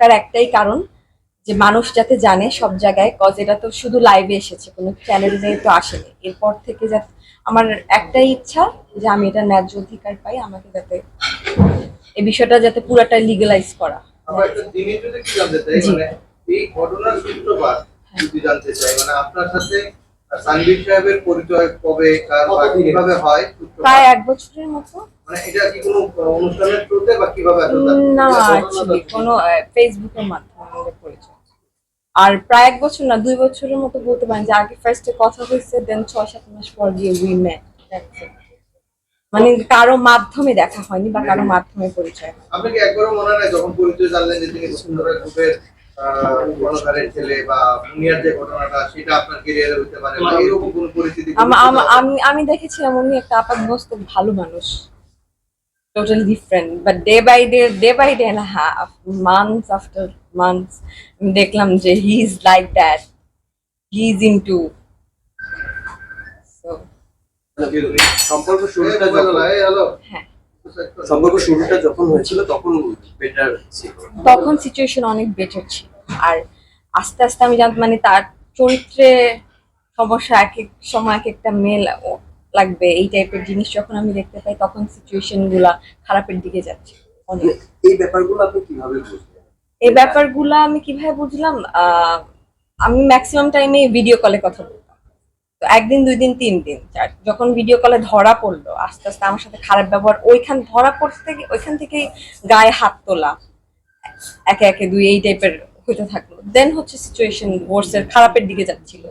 তার একটাই কারণ যে মানুষ যাতে জানে সব জায়গায় কজ এটা তো শুধু লাইভে এসেছে কোনো চ্যানেলে তো আসেনি। এরপর থেকে যাতে আমার একটাই ইচ্ছা যে আমি এটা ন্যায্য অধিকার পাই আমাকে যাতে এই বিষয়টা যাতে পুরাটা লিগালাইজ করা। মানে এই ঘটনার সূত্রপাত যদি জানতে চাই মানে আপনার সাথে সাহেবের পরিচয় কবে কার কীভাবে হয়? প্রায় এক বছরের মতো। মানে এটা কি কোনো অনুষ্ঠানের থ্রুতে বা কীভাবে না অ্যাকচুয়ালি কোনো ফেসবুকের মাধ্যমে আমাদের পরিচয় আর প্রায় এক বছর না দুই বছরের মতো বলতে পারেন যে আগে ফার্স্টে কথা হয়েছে দেন ছয় সাত মাস পর গিয়ে উই মেট মানে কারও মাধ্যমে দেখা হয়নি বা কারও মাধ্যমে পরিচয়। আপনি কি একবারও মনে হয় যখন পরিচয় জানলেন যে তিনি বসুন্ধরা গ্রুপের গণকারের ছেলে বা মুনিয়ার যে ঘটনাটা সেটা আপনার কেরিয়ারে হতে পারে বা এরকম কোনো পরিস্থিতি আম- আম- দেখেছিলাম উনি একটা আপাতমস্ত ভালো মানুষ। Totally different but day by day day by day না হাফ মান্থস আফটার মান্থস দেখলাম যে he is like that he is into সম্পর্ক শুরুটা যখন হ্যাঁ। সম্পর্ক শুরুটা যখন হয়েছিল তখন বেটার ছিল। তখন সিচুয়েশন অনেক বেটার ছিল। আর আস্তে আস্তে আমি জানতাম মানে তার চরিত্রে সমস্যা এক এক সময় এক একটা মেল লাগবে এই টাইপের জিনিস যখন আমি দেখতে পাই তখন সিচুয়েশনগুলা খারাপের দিকে যাচ্ছে। অনেক। এই ব্যাপারগুলো আপনি কীভাবে বুঝলেন? এই ব্যাপারগুলা আমি কীভাবে বুঝলাম? আমি ম্যাক্সিমাম টাইমে ভিডিও কলে কথা বলতাম। তো একদিন দুই দিন তিন দিন চার যখন ভিডিও কলে ধরা পড়ল আস্তে আস্তে আমার সাথে খারাপ ব্যবহার ওইখান ধরা পড়তে থেকে ওইখান থেকেই গায়ে হাত তোলা একে একে দুই এই টাইপের হতে থাকল। দেন হচ্ছে সিচুয়েশন ওয়ার্সের খারাপের দিকে যাচ্ছিল।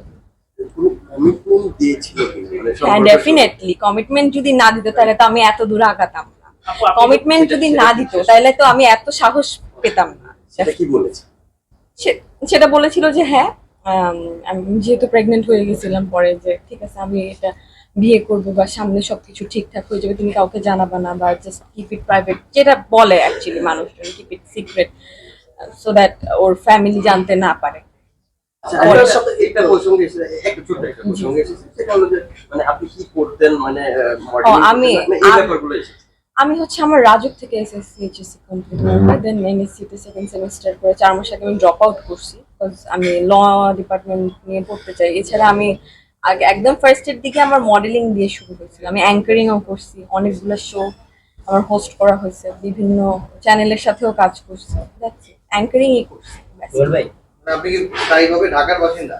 কমিটমেন্ট দিয়েছিল মানে হ্যাঁ ডেফিনেটলি কমিটমেন্ট যদি না দিত তাহলে তো আমি এত দূরে আগাতাম না। কমিটমেন্ট যদি না দিত তাহলে তো আমি এত সাহস পেতাম না। সেটা কি বলেছে? সেটা বলেছিল যে হ্যাঁ আম, আমি যেহেতু প্রেগনেন্ট হয়ে গেছিলাম পরে যে ঠিক আছে আমি এটা বিয়ে করব বা সামনে সবকিছু ঠিকঠাক হয়ে যাবে তুমি কাউকে জানাবা না বা জাস্ট কিপ ইট প্রাইভেট যেটা বলে অ্যাকচুয়ালি মানুষজন keep it secret so that or family জানতে না পারে। আমি- হচ্ছে আমার রাজুক থেকে এসএসসি এইচএসসি কমপ্লিট করে দেন এমএসসি তে সেকেন্ড সেমিস্টার করে চার মাস আগে আমি ড্রপ আউট করছি আমি ল ডিপার্টমেন্ট নিয়ে পড়তে চাই। এছাড়া আমি আগে একদম ফার্স্টের দিকে আমার মডেলিং দিয়ে শুরু হয়েছিল আমি অ্যাঙ্কারিংও করছি। অনেকগুলো শো আমার হোস্ট করা হয়েছে। বিভিন্ন চ্যানেলের সাথেও কাজ করছি। অ্যাঙ্কারিংই করছি। মানে আপনি কি স্থায়ীভাবে ঢাকার বাসিন্দা?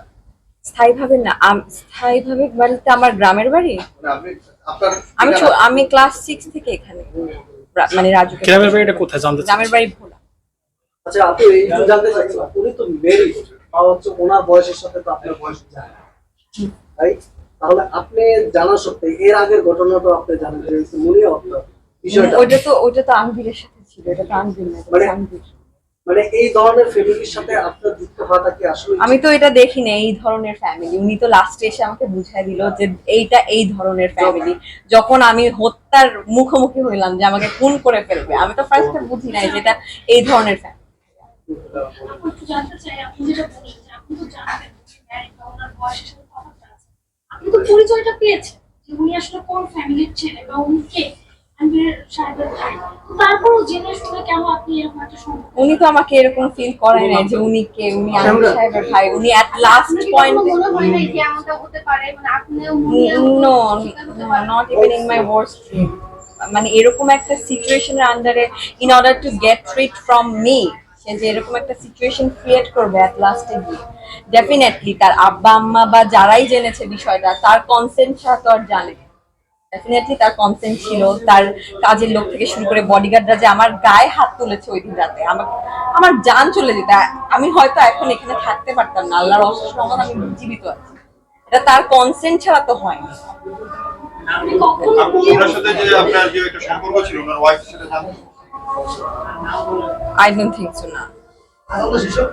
স্থায়ীভাবে না স্থায়ীভাবে বলতে আমার গ্রামের বাড়ি? মানে আপনি আপনার আমি আমি ক্লাস সিক্স থেকে এখানে। মানে রাজু গ্রামের বাড়িটা কোথায় জানতে গ্রামের বাড়ি ভোলা। আচ্ছা আপনি একটু জানতে চাচ্ছিলাম উনি তো মেরিড বা হচ্ছে ওনার বয়সের সাথে তো আপনার বয়স যায় রাইট তাহলে আপনি জানা সত্ত্বে এর আগের ঘটনা তো আপনি জানেন যে উনি আপনার বিষয়টা ওইটা তো ওইটা তো আনবিরের সাথে ছিল এটা তো আনবির না এটা তো মানে- এই ধরনের ফ্যামিলির সাথে আপনার যুক্ত হওয়াটা কি আসলে আমি তো এটা দেখি না এই ধরনের ফ্যামিলি উনি তো লাস্টে এসে আমাকে বুঝাই দিল যে এইটা এই ধরনের ফ্যামিলি যখন আমি হত্যার মুখোমুখি হইলাম যে আমাকে খুন করে ফেলবে আমি তো ফার্স্টে বুঝি নাই যে এটা এই ধরনের ফ্যামিলি জানতে চাই আপনি যেটা বললেন যে আপনি তো জানতেন যে married বা ওনার বয়সের সাথে তফাৎটা আছে। আপনি তো পরিচয়টা পেয়েছেন যে উনি আসলে কোন ফ্যামিলির ছেলে বা উনি কে? আনবির সাহেবের ভাই। তো তারপরও জেনে শুনে কেন আপনি এরকম একটা উনি তো আমাকে এরকম ফিল করায় যে উনি কে উনি সাহেবের ভাই উনি এট লাস্ট পয়েন্ট মনে হয় নাই যে এমনটা হতে পারে? মানে আপনিও নো শিকার হতে পারেন? Not even in my worst dream মানে এরকম একটা সিচুয়েশনের আন্ডারে in order to get treat from me সে যে এরকম একটা সিচুয়েশন ক্রিয়েট করবে অ্যাট লাস্টে গিয়ে ডেফিনেটলি তার আব্বা আম্মা বা যারাই জেনেছে বিষয়টা তার কনসেন্ট ছাড়া তো আর জানে ডেফিনেটলি তার কনসেন্ট ছিল তার কাজের লোক থেকে শুরু করে বডিগার্ডরা যে আমার গায়ে হাত তুলেছে ওই দিন রাতে আমার আমার জান চলে যেত আমি হয়তো এখন এখানে থাকতে পারতাম না আল্লাহর অশেষ রহমত আমি জীবিত আছি এটা তার কনসেন্ট ছাড়া তো হয়নি আপনি কখনো আপু ওনার সাথে যে আপনার যে একটা সম্পর্ক ছিল ওনার ওয়াইফের সাথে জানতেন I don't think so না আদালত শেষ হোক।